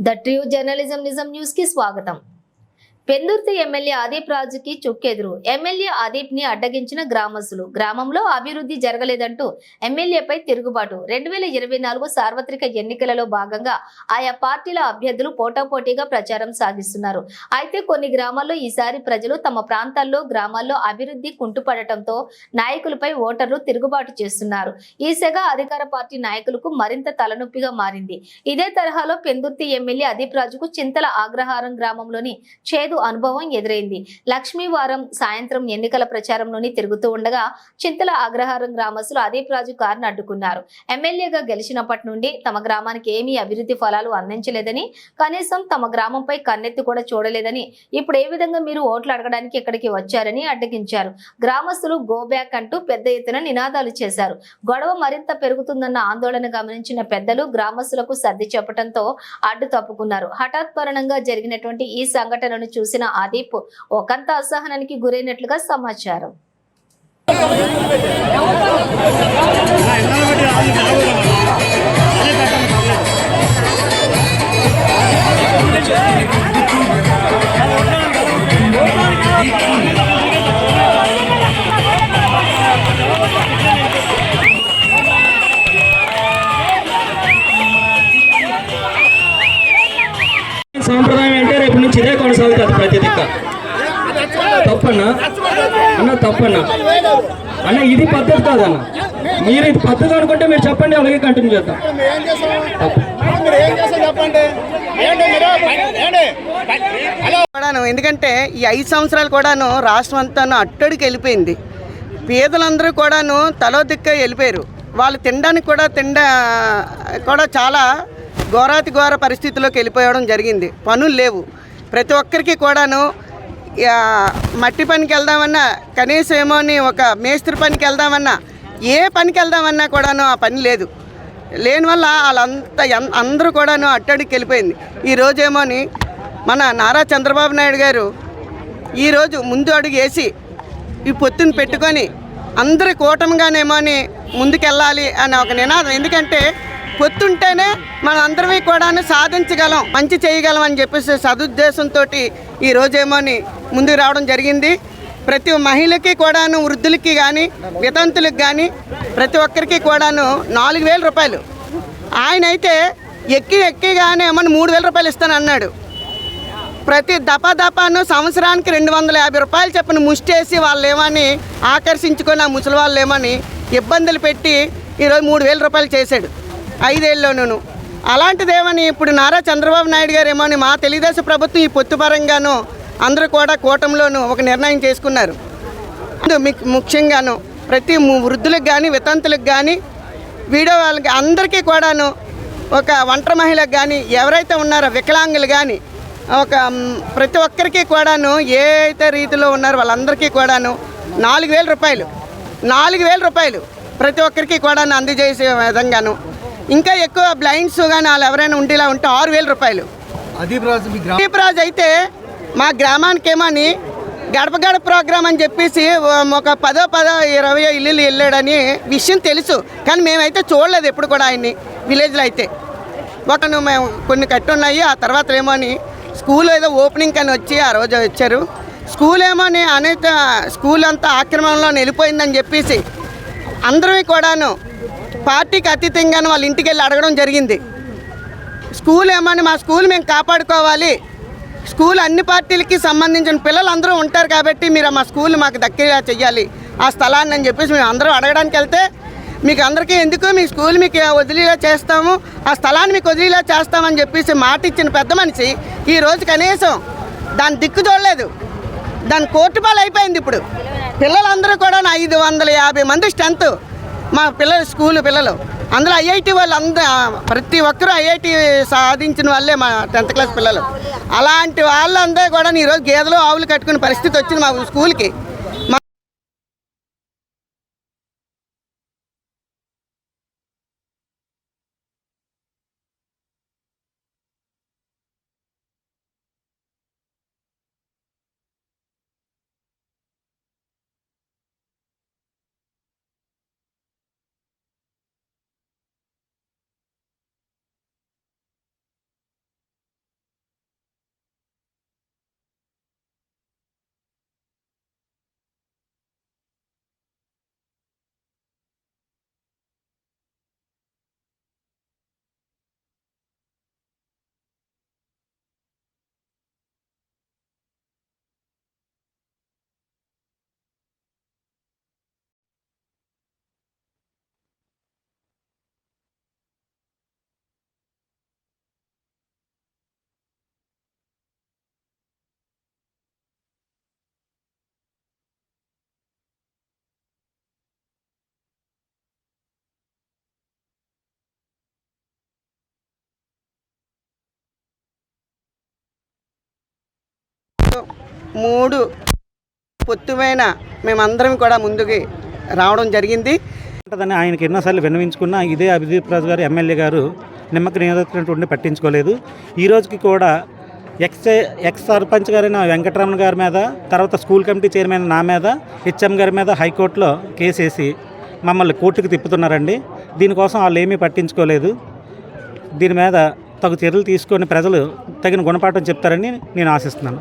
The true journalism నిజం న్యూస్కి స్వాగతం. పెందుర్తి ఎమ్మెల్యే ఆదీప్ రాజుకి చుక్కెదురు. ఎమ్మెల్యే ఆదీప్ని అడ్డగించిన గ్రామస్తులు. గ్రామంలో అభివృద్ధి జరగలేదంటూ ఎమ్మెల్యేపై తిరుగుబాటు. రెండు వేల ఇరవై నాలుగు సార్వత్రిక ఎన్నికలలో భాగంగా ఆయా పార్టీల అభ్యర్థులు పోటాపోటీగా ప్రచారం సాగిస్తున్నారు. అయితే కొన్ని గ్రామాల్లో ఈసారి ప్రజలు తమ ప్రాంతాల్లో గ్రామాల్లో అభివృద్ధి కుంటుపడటంతో నాయకులపై ఓటర్లు తిరుగుబాటు చేస్తున్నారు. ఈ సెగ అధికార పార్టీ నాయకులకు మరింత తలనొప్పిగా మారింది. ఇదే తరహాలో పెందుర్తి ఎమ్మెల్యే అదీప్ రాజుకు చింతల ఆగ్రహారం గ్రామంలోని చేదు అనుభవం ఎదురైంది. లక్ష్మీవారం సాయంత్రం ఎన్నికల ప్రచారంలోని తిరుగుతూ ఉండగా చింతల అగ్రహారం గ్రామస్తులు అదీప్ రాజు కారును అడ్డుకున్నారు. ఎమ్మెల్యేగా గెలిచినప్పటి నుండి తమ గ్రామానికి ఏమీ అభివృద్ధి ఫలాలు అందించలేదని కనీసం తమ గ్రామంపై కన్నెత్తి కూడా చూడలేదని ఇప్పుడు ఏ విధంగా మీరు ఓట్లు అడగడానికి ఇక్కడికి వచ్చారని అడ్డగించారు. గ్రామస్తులు గో బ్యాక్ అంటూ పెద్ద ఎత్తున నినాదాలు చేశారు. గొడవ మరింత పెరుగుతుందన్న ఆందోళన గమనించిన పెద్దలు గ్రామస్తులకు సర్ది చెప్పడంతో అడ్డు తప్పుకున్నారు. హఠాత్పరణంగా జరిగినటువంటి ఈ సంఘటనను చూసిన ఆదీప్ ఒకంత అసహనానికి గురైనట్లుగా సమాచారం Yeah! మంచిదే కొనసాగుతుంది ప్రతి దిక్క. తప్పన్నా అన్న తప్పన్నా అన్న ఇది పద్ధతి కాదన్న. మీరు ఇది పద్ధతి అనుకుంటే మీరు చెప్పండి అలాగే కంటిన్యూ చేద్దాం. కూడాను ఎందుకంటే ఈ ఐదు సంవత్సరాలు కూడాను రాష్ట్రం అంతా అట్టడికి వెళ్ళిపోయింది. పేదలందరూ కూడాను తలో దిక్క వెళ్ళిపోయారు. వాళ్ళు తినడానికి కూడా తిండ కూడా చాలా ఘోరాతి ఘోర పరిస్థితిలోకి వెళ్ళిపోవడం జరిగింది. పనులు లేవు. ప్రతి ఒక్కరికి కూడాను మట్టి పనికి వెళ్దామన్నా కనీసం ఏమో అని ఒక మేస్త్రి పనికి వెళ్దామన్నా ఏ పనికి వెళ్దామన్నా కూడాను ఆ పని లేదు. లేని వల్ల వాళ్ళంతా అందరూ కూడాను అట్టడికి వెళ్ళిపోయింది. ఈ రోజేమోని మన నారా చంద్రబాబు నాయుడు గారు ఈరోజు ముందు అడుగు వేసి ఈ పొత్తుని పెట్టుకొని అందరి కూటమిగానేమో అని ముందుకెళ్ళాలి అనే ఒక నినాదం. ఎందుకంటే పొత్తుంటేనే మనం అందరివి కూడాను సాధించగలం మంచి చేయగలం అని చెప్పేసి సదుద్దేశంతో ఈ రోజేమోని ముందుకు రావడం జరిగింది. ప్రతి మహిళకి కూడాను వృద్ధులకి కానీ వితంతులకు కానీ ప్రతి ఒక్కరికి కూడాను నాలుగు వేల రూపాయలు. ఆయన అయితే ఎక్కి ఎక్కిగానే ఏమన్నా మూడు వేల రూపాయలు ఇస్తాను అన్నాడు. ప్రతి దపా దపాను సంవత్సరానికి రెండు వందల యాభై రూపాయలు చెప్పిన ముష్టేసి వాళ్ళు ఏమని ఆకర్షించుకొని ఆ ముసలి వాళ్ళు ఏమని ఇబ్బందులు పెట్టి ఈరోజు మూడు వేల రూపాయలు చేశాడు. ఐదేళ్ళలోనూ. అలాంటిదేమని ఇప్పుడు నారా చంద్రబాబు నాయుడు గారు ఏమని మా తెలుగుదేశం ప్రభుత్వం ఈ పొత్తుపరంగానూ అందరూ కూడా కూటమిలోనూ ఒక నిర్ణయం చేసుకున్నారు. ముఖ్యంగాను ప్రతి వృద్ధులకు కానీ వితంతులకు కానీ వీడియో వాళ్ళకి అందరికీ కూడాను ఒక ఒంటరి మహిళకు కానీ ఎవరైతే ఉన్నారో వికలాంగులు కానీ ఒక ప్రతి ఒక్కరికి కూడాను ఏ అయితే రీతిలో ఉన్నారో వాళ్ళందరికీ కూడాను నాలుగు వేల రూపాయలు నాలుగు వేల రూపాయలు ప్రతి ఒక్కరికి కూడాను అందజేసే విధంగాను ఇంకా ఎక్కువ బ్లైండ్స్ కానీ వాళ్ళు ఎవరైనా ఉండేలా ఉంటే ఆరు వేల రూపాయలు. దీప్ రాజు అయితే మా గ్రామానికి ఏమని గడప గడప ప్రోగ్రామ్ అని చెప్పేసి ఒక పదో పదో ఇరవై ఇల్లులు వెళ్ళాడని విషయం తెలుసు. కానీ మేమైతే చూడలేదు ఎప్పుడు కూడా ఆయన్ని విలేజ్లో అయితే. ఒకను మేము కొన్ని కట్టి ఉన్నాయి ఆ తర్వాత ఏమో అని స్కూల్ ఏదో ఓపెనింగ్ అని వచ్చి ఆ రోజు వచ్చారు. స్కూల్ ఏమో అని అనేక స్కూల్ అంతా ఆక్రమణలో వెళ్ళిపోయిందని చెప్పేసి అందరూ కూడాను పార్టీకి అతీతంగానే వాళ్ళ ఇంటికి వెళ్ళి అడగడం జరిగింది. స్కూల్ ఏమని మా స్కూల్ మేము కాపాడుకోవాలి. స్కూల్ అన్ని పార్టీలకి సంబంధించిన పిల్లలు అందరూ ఉంటారు కాబట్టి మీరు మా స్కూల్ మాకు దక్కేలా చెయ్యాలి. ఆ స్థలాన్ని అని చెప్పేసి మేము అందరూ అడగడానికి వెళ్తే మీకు అందరికీ ఎందుకు మీ స్కూల్ మీకు వదిలేలా చేస్తాము? ఆ స్థలాన్ని మీకు వదిలేలా చేస్తామని చెప్పేసి మాట ఇచ్చిన పెద్ద మనిషి ఈరోజు కనీసం దాని దిక్కు చూడలేదు. దాని కోర్టు పాలు అయిపోయింది ఇప్పుడు. పిల్లలందరూ కూడా ఐదు వందల యాభై మంది స్ట్రెంత్. మా పిల్లలు స్కూల్ పిల్లలు. అందులో ఐఐటి వాళ్ళు అందరూ ప్రతి ఒక్కరూ ఐఐటి సాధించిన వాళ్ళే మా టెన్త్ క్లాస్ పిల్లలు. అలాంటి వాళ్ళందరూ కూడా ఈరోజు గేదెలు ఆవులు కట్టుకునే పరిస్థితి వచ్చింది మా స్కూల్కి. మూడు పొత్తుమైన మేమందరం కూడా ముందుకి రావడం జరిగింది. ఉంటుందని ఆయనకి ఎన్నోసార్లు విన్నవించుకున్నా ఇదే అభిదీప్ రాజు గారు ఎమ్మెల్యే గారు నిమ్మక నియోజకవర్గం పట్టించుకోలేదు. ఈ రోజుకి కూడా ఎక్స్ ఎక్స్ సర్పంచ్ గారైన వెంకటరమణ గారి మీద తర్వాత స్కూల్ కమిటీ చైర్మన్ నా మీద హెచ్ఎం గారి మీద హైకోర్టులో కేసు వేసి మమ్మల్ని కోర్టుకు తిప్పుతున్నారండి. దీనికోసం వాళ్ళు ఏమీ పట్టించుకోలేదు. దీని మీద తగు చర్యలు తీసుకొని ప్రజలు తగిన గుణపాఠం చెప్తారని నేను ఆశిస్తున్నాను.